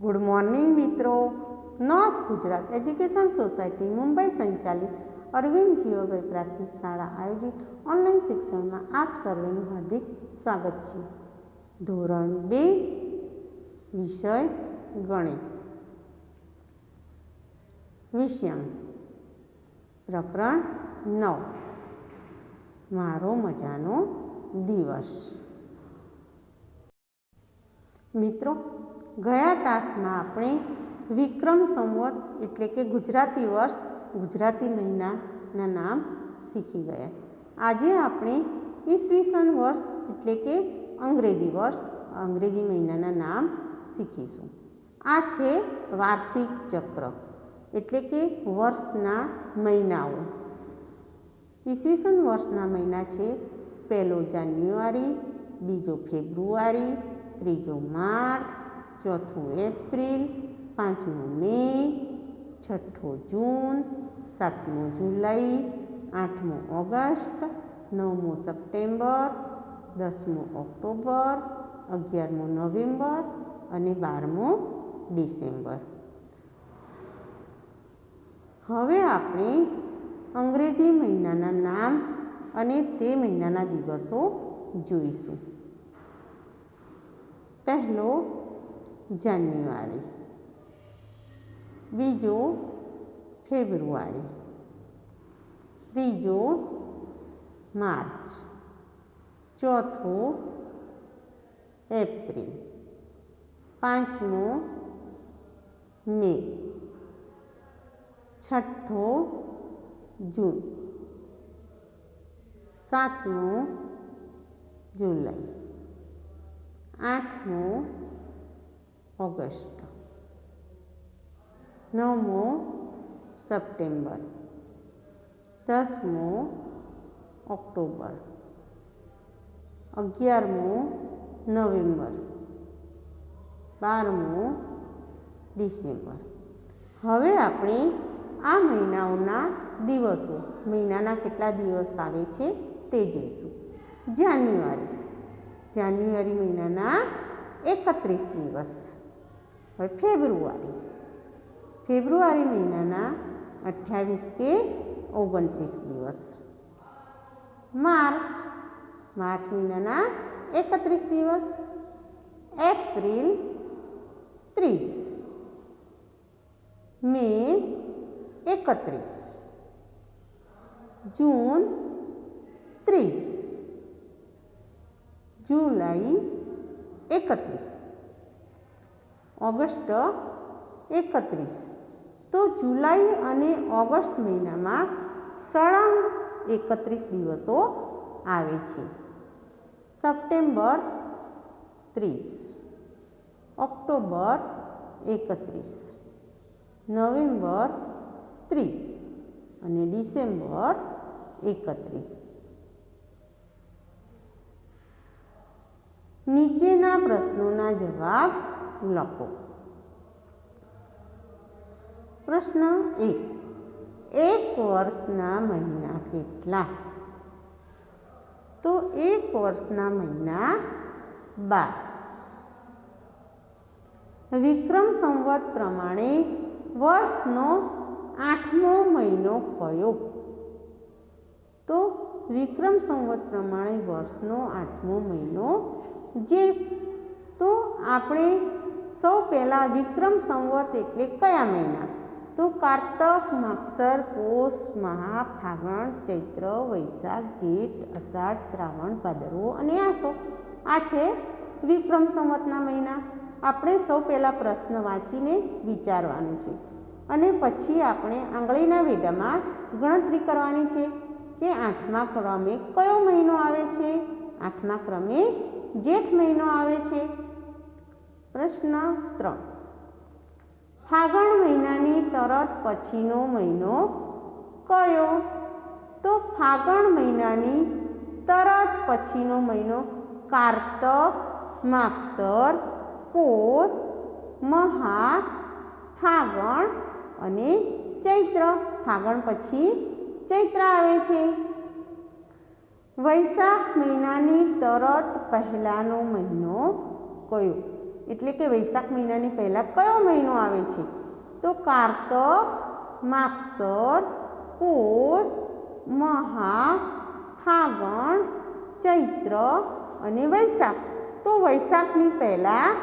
Good morning મિત્રો. North Gujarat education society Mumbai સંચાલિત અરવિંદ જીઓભાઈ પ્રાથમિક શાળા આયોજિત ઓનલાઈન શિક્ષણમાં આપ સર્વેનું હાર્દિક સ્વાગત છે. ધોરણ બે, વિષય ગણિત. વિષયાંક. પ્રકરણ નવ. મારો મજાનો દિવસ. મિત્રો ગયા તાસમાં આપણે વિક્રમ સંવત એટલે કે ગુજરાતી વર્ષ, ગુજરાતી મહિનાના નામ શીખી ગયા. આજે આપણે ઈસવીસન વર્ષ એટલે કે અંગ્રેજી વર્ષ, અંગ્રેજી મહિનાના નામ શીખીશું. આ છે વાર્ષિક ચક્ર એટલે કે વર્ષના મહિનાઓ. ઈસવીસન વર્ષના મહિના છે પહેલો જાન્યુઆરી, બીજો ફેબ્રુઆરી, ત્રીજો માર્ચ ચોથું એપ્રિલ, પાંચમું મે, છઠ્ઠો જૂન, સાતમો જુલાઈ, આઠમો ઓગસ્ટ, નવમો સપ્ટેમ્બર, દસમો ઓક્ટોબર, અગિયારમો નવેમ્બર અને બારમો ડિસેમ્બર. હવે આપણે અંગ્રેજી મહિનાના નામ અને તે મહિનાના દિવસો જોઈશું. પહેલો જાન્યુઆરી બીજો ફેબ્રુઆરી ત્રીજો માર્ચ ચોથો એપ્રિલ પાંચમો મે છઠ્ઠો જૂન સાતમો જુલાઈ આઠમો ઓગસ્ટ. નવમો સપ્ટેમ્બર. દસમો ઓક્ટોબર. અગિયારમો નવેમ્બર. બારમો ડિસેમ્બર. હવે આપણે આ મહિનાઓના દિવસો, મહિનાના કેટલા દિવસ આવે છે તે જોઈશું. જાન્યુઆરી. જાન્યુઆરી મહિનાના એકત્રીસ દિવસ. હવે ફેબ્રુઆરી ફેબ્રુઆરી મહિનાના અઠ્યાવીસ કે ઓગણત્રીસ દિવસ માર્ચ માર્ચ મહિનાના એકત્રીસ દિવસ એપ્રિલ ત્રીસ મે એકત્રીસ જૂન ત્રીસ જુલાઈ એકત્રીસ ઓગસ્ટ એકત્રીસ. તો જુલાઈ અને ઓગસ્ટ મહિનામાં સળંગ એકત્રીસ દિવસો આવે છે. સપ્ટેમ્બર ત્રીસ. ઓક્ટોબર એકત્રીસ. નવેમ્બર ત્રીસ. અને ડિસેમ્બર એકત્રીસ. નીચેના પ્રશ્નોના જવાબ લખો. પ્રશ્ન એક એક વર્ષના મહિના કેટલા? તો એક વર્ષના મહિના બાર. વિક્રમ સંવત પ્રમાણે વર્ષનો આઠમો મહિનો કયો? તો વિક્રમ સંવત પ્રમાણે વર્ષનો આઠમો મહિનો જેઠ તો આપણે સૌ પહેલાં વિક્રમ સંવત એટલે કયા મહિના? તો કારતક, માગસર, પોષ, મહા, ફાગણ, ચૈત્ર, વૈશાખ, જેઠ, અષાઢ, શ્રાવણ, ભાદરવો અને આસો. આ છે વિક્રમ સંવતના મહિના. આપણે સૌ પહેલાં પ્રશ્ન વાંચીને વિચારવાનું છે. અને પછી આપણે આંગળીના વેડામાં ગણતરી કરવાની છે કે આઠમા ક્રમે કયો મહિનો આવે છે? આઠમા ક્રમે જેઠ મહિનો આવે છે. પ્રશ્ન ત્રણ. ફાગણ મહિનાની તરત પછીનો મહિનો કયો? તો ફાગણ મહિનાની તરત પછીનો મહિનો કારતક, માગસર, પોષ, મહા, ફાગણ અને ચૈત્ર. ફાગણ પછી ચૈત્ર આવે છે. વૈશાખ મહિનાની તરત પહેલાંનો મહિનો કયો? એટલે કે વૈશાખ મહિનાની પહેલાં કયો મહિનો આવે છે? તો કારતક, માગસર, પોષ, મહા, ફાગણ, ચૈત્ર અને વૈશાખ. તો વૈશાખની પહેલાં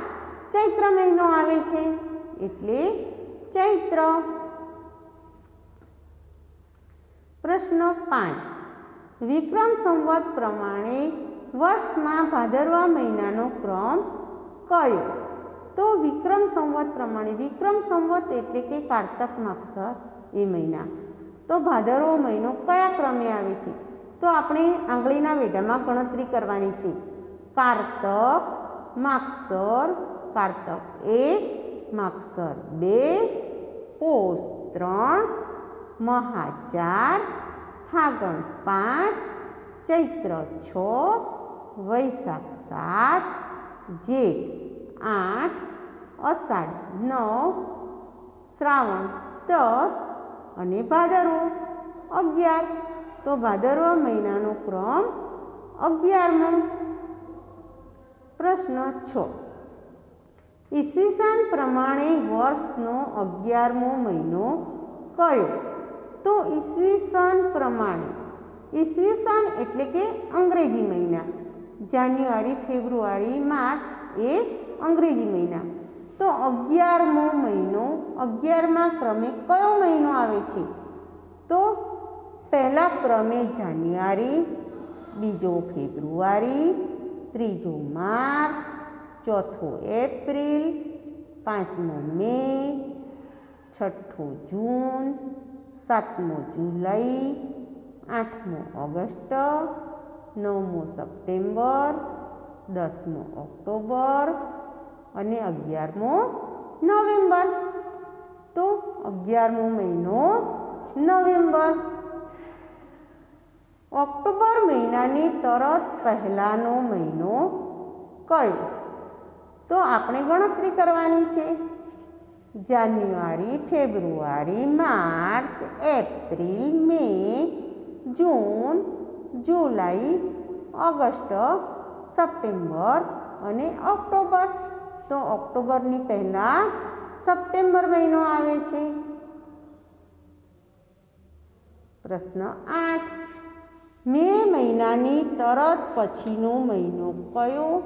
ચૈત્ર મહિનો આવે છે. એટલે ચૈત્ર. પ્રશ્ન પાંચ. વિક્રમ સંવત પ્રમાણે વર્ષમાં ભાદરવા મહિનાનો ક્રમ કયો? તો વિક્રમ સંવત પ્રમાણે, વિક્રમ સંવત એટલે કે કારતક માગસર એ મહિના. તો ભાદરવો મહિનો કયા ક્રમે આવે છે? તો આપણે આંગળીના વેઢામાં ગણતરી કરવાની છે. કારતક માગસર કારતક એક માગસર બે, પોષ ત્રણ મહા ચાર ફાગણ પાંચ, ચૈત્ર છ, વૈશાખ સાત જેઠ આઠ, અષાઢ, નવ, શ્રાવણ, દસ અને ભાદરવો. અગિયાર. તો ભાદરવા મહિનાનો ક્રમ અગિયારમો. પ્રશ્ન છ. ઈસવીસન પ્રમાણે વર્ષનો અગિયારમો મહિનો કયો? તો ઈસવીસન પ્રમાણે. ઈસવીસન એટલે કે અંગ્રેજી મહિના. જાન્યુઆરી, ફેબ્રુઆરી, માર્ચ એ અંગ્રેજી મહિના. તો અગિયારમો મહિનો, અગિયારમાં ક્રમે કયો મહિનો આવે છે? તો પહેલા ક્રમે જાન્યુઆરી, બીજો ફેબ્રુઆરી, ત્રીજો માર્ચ, ચોથો એપ્રિલ, પાંચમો મે, છઠ્ઠો જૂન, સાતમો જુલાઈ, આઠમો ઓગસ્ટ નવમો સપ્ટેમ્બર, દસમો ઓક્ટોબર અને અગિયારમો નવેમ્બર. તો અગિયારમો મહિનો નવેમ્બર. ઓક્ટોબર મહિનાની તરત પહેલાંનો મહિનો કયો? તો આપણે ગણતરી કરવાની છે. January, February, March, April, May, June July, August, September અને ઓક્ટોબર. તો ઓક્ટોબરની પહેલાં સપ્ટેમ્બર મહિનો આવે છે. પ્રશ્ન આઠ. મે મહિનાની તરત પછીનો મહિનો કયો?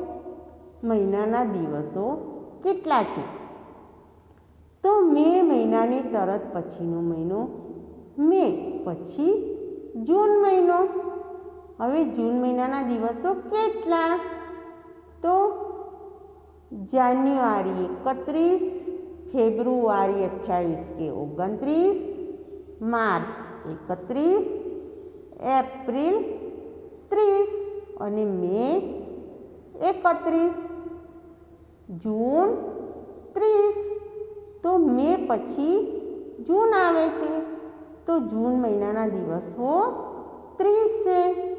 મહિનાના દિવસો કેટલા છે? તો મે મહિનાની તરત પછીનો મહિનો મે, પછી જૂન મહિનો. હવે જૂન મહિનાના દિવસો કેટલા? તો જાન્યુઆરી એકત્રીસ, ફેબ્રુઆરી અઠ્યાવીસ કે ઓગણત્રીસ, માર્ચ એકત્રીસ, એપ્રિલ ત્રીસ અને મે એકત્રીસ. જૂન ત્રીસ. તો મે પછી જૂન આવે છે. તો જૂન મહિનાના દિવસો ત્રીસ છે.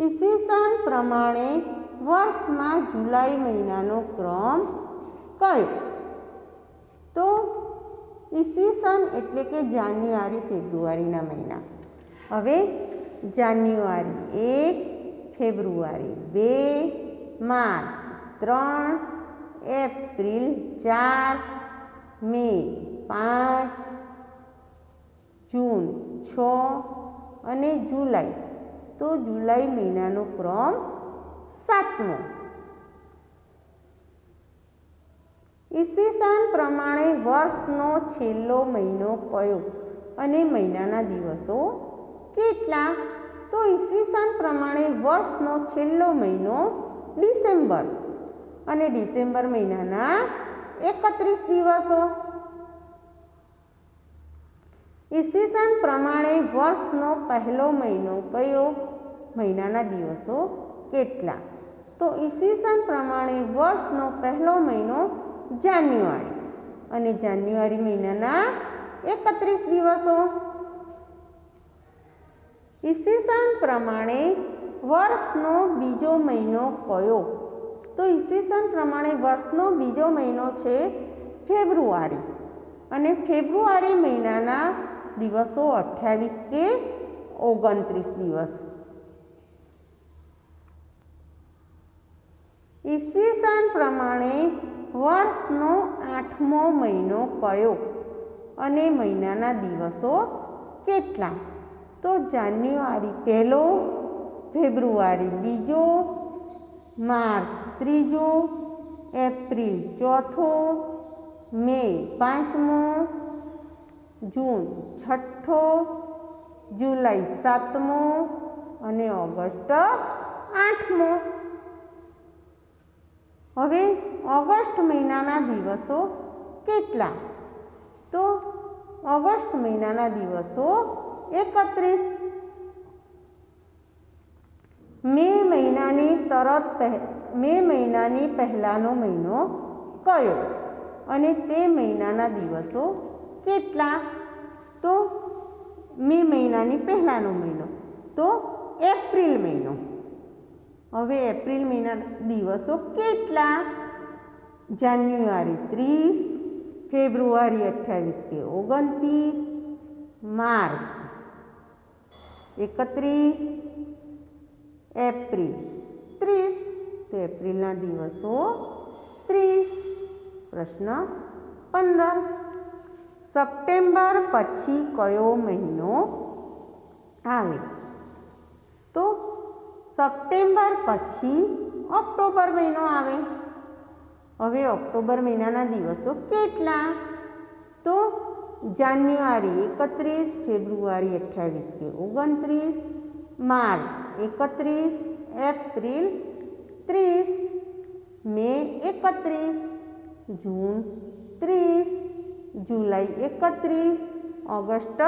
ઈસવીસન પ્રમાણે વર્ષમાં જુલાઈ મહિનાનો ક્રમ કયો? તો ઈસવીસન એટલે કે જાન્યુઆરી ફેબ્રુઆરીના મહિના. હવે જાન્યુઆરી એક, ફેબ્રુઆરી બે, માર્ચ ત્રણ, એપ્રિલ ચાર, મે પાંચ, જૂન છ અને જુલાઈ તો જુલાઈ મહિનાનો ક્રમ સાતમો. ઈસવીસન પ્રમાણે વર્ષનો છેલ્લો મહિનો કયો અને મહિનાના દિવસો કેટલા? તો ઈસવીસન પ્રમાણે વર્ષનો છેલ્લો મહિનો ડિસેમ્બર. અને ડિસેમ્બર મહિનાના એકત્રીસ દિવસો. ઈસવીસન પ્રમાણે વર્ષનો પહેલો મહિનો કયો મહિનાના દિવસો કેટલા? તો ઈસવીસન પ્રમાણે વર્ષનો પહેલો મહિનો જાન્યુઆરી. અને જાન્યુઆરી મહિનાના એકત્રીસ દિવસો. ઈસવીસન પ્રમાણે વર્ષનો બીજો મહિનો કયો? તો ઈસવીસન પ્રમાણે વર્ષનો બીજો મહિનો છે ફેબ્રુઆરી. અને ફેબ્રુઆરી મહિનાના દિવસો અઠ્યાવીસ કે ઓગણત્રીસ દિવસ. ઈસવીસન પ્રમાણે વર્ષનો આઠમો મહિનો કયો અને મહિનાના દિવસો કેટલા? તો જાન્યુઆરી પહેલો, ફેબ્રુઆરી બીજો, માર્ચ ત્રીજો, એપ્રિલ ચોથો, મે પાંચમો, જૂન છઠ્ઠો, જુલાઈ સાતમો અને ઓગસ્ટ આઠમો. હવે ઓગસ્ટ મહિનાના દિવસો કેટલા? તો ઓગસ્ટ મહિનાના દિવસો એકત્રીસ. મે મહિનાની તરત પહે, મે મહિનાની પહેલાંનો મહિનો કયો? અને તે મહિનાના દિવસો કેટલા? તો મે મહિનાની પહેલાંનો મહિનો. તો એપ્રિલ મહિનો. હવે એપ્રિલ મહિના દિવસો કેટલા? જાન્યુઆરી ત્રીસ, ફેબ્રુઆરી અઠ્યાવીસ કે ઓગણત્રીસ, માર્ચ એકત્રીસ, એપ્રિલ ત્રીસ. તો એપ્રિલના દિવસો ત્રીસ, પ્રશ્ન પંદર. સપ્ટેમ્બર પછી કયો મહિનો આવે? તો સપ્ટેમ્બર પછી ઓક્ટોબર મહિનો આવે. હવે ઓક્ટોબર મહિનાના દિવસો કેટલા? તો જાન્યુઆરી એકત્રીસ, ફેબ્રુઆરી અઠ્યાવીસ કે ઓગણત્રીસ, માર્ચ એકત્રીસ, એપ્રિલ ત્રીસ, મે એકત્રીસ, જૂન ત્રીસ, જુલાઈ એકત્રીસ, ઓગસ્ટ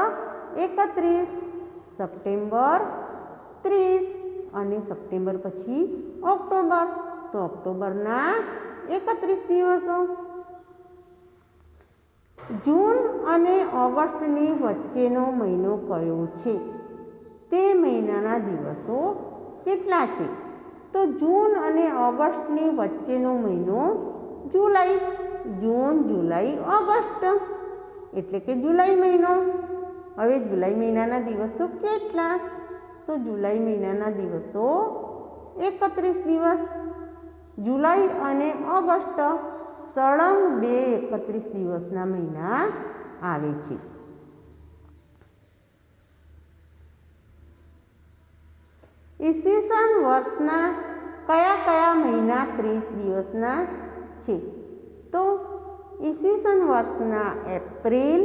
એકત્રીસ, સપ્ટેમ્બર ત્રીસ અને સપ્ટેમ્બર પછી ઓક્ટોબર. તો ઓક્ટોબરના એકત્રીસ દિવસો. જૂન અને ઓગસ્ટની વચ્ચેનો મહિનો કયો છે? તે મહિનાના દિવસો કેટલા છે? તો જૂન અને ઓગસ્ટની વચ્ચેનો મહિનો જુલાઈ. જૂન, જુલાઈ, ઓગસ્ટ. એટલે કે જુલાઈ મહિનો. હવે જુલાઈ મહિનાના દિવસો કેટલા? તો જુલાઈ મહિનાના દિવસો એકત્રીસ દિવસ. જુલાઈ અને ઓગસ્ટ સળંગ બે એકત્રીસ દિવસના મહિના આવે છે. ઈસવીસન વર્ષના કયા કયા મહિના ત્રીસ દિવસના છે? તો ઈસવીસન વર્ષના એપ્રિલ,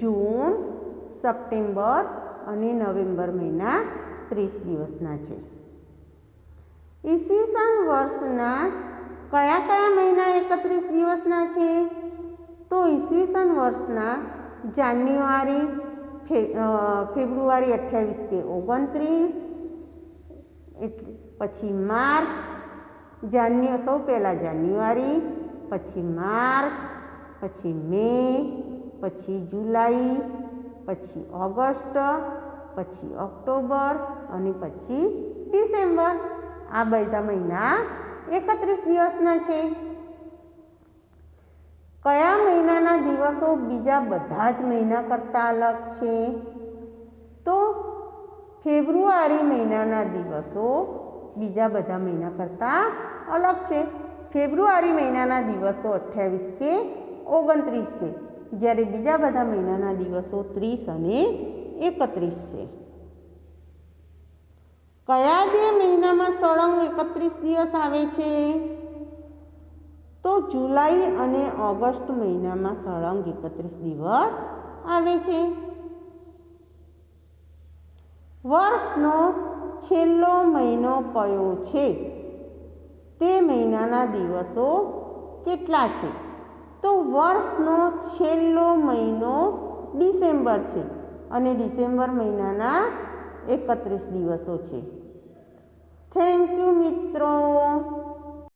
જૂન, સપ્ટેમ્બર અને નવેમ્બર મહિના ત્રીસ દિવસના છે. ઈસવીસન વર્ષના કયા કયા મહિના એકત્રીસ દિવસના છે? તો ઈસવીસન વર્ષના જાન્યુઆરી ફેબ્રુઆરી અઠ્યાવીસ કે ઓગણત્રીસ પછી માર્ચ, જાન્યુ, સૌ પહેલાં જાન્યુઆરી, પછી માર્ચ, પછી મે, પછી જુલાઈ પછી ઓગસ્ટ, પછી ઓક્ટોબર અને પછી ડિસેમ્બર. આ બધા મહિના એકત્રીસ દિવસના છે. કયા મહિનાના દિવસો બીજા બધા જ મહિના કરતાં અલગ છે? તો ફેબ્રુઆરી મહિનાના દિવસો બીજા બધા મહિના કરતાં અલગ છે. ફેબ્રુઆરી મહિનાના દિવસો અઠ્યાવીસ કે ઓગણત્રીસ છે. જ્યારે બીજા બધા મહિનાના દિવસો ત્રીસ અને એકત્રીસ છે. કયા બે મહિનામાં સળંગ એકત્રીસ દિવસ આવે છે? તો જુલાઈ અને ઓગસ્ટ મહિનામાં સળંગ એકત્રીસ દિવસ આવે છે. વર્ષનો છેલ્લો મહિનો કયો છે? તે મહિનાના દિવસો કેટલા છે? તો વર્ષનો છેલ્લો મહિનો ડિસેમ્બર છે અને ડિસેમ્બર મહિનાના એકત્રીસ દિવસો છે. થેન્ક યુ મિત્રો.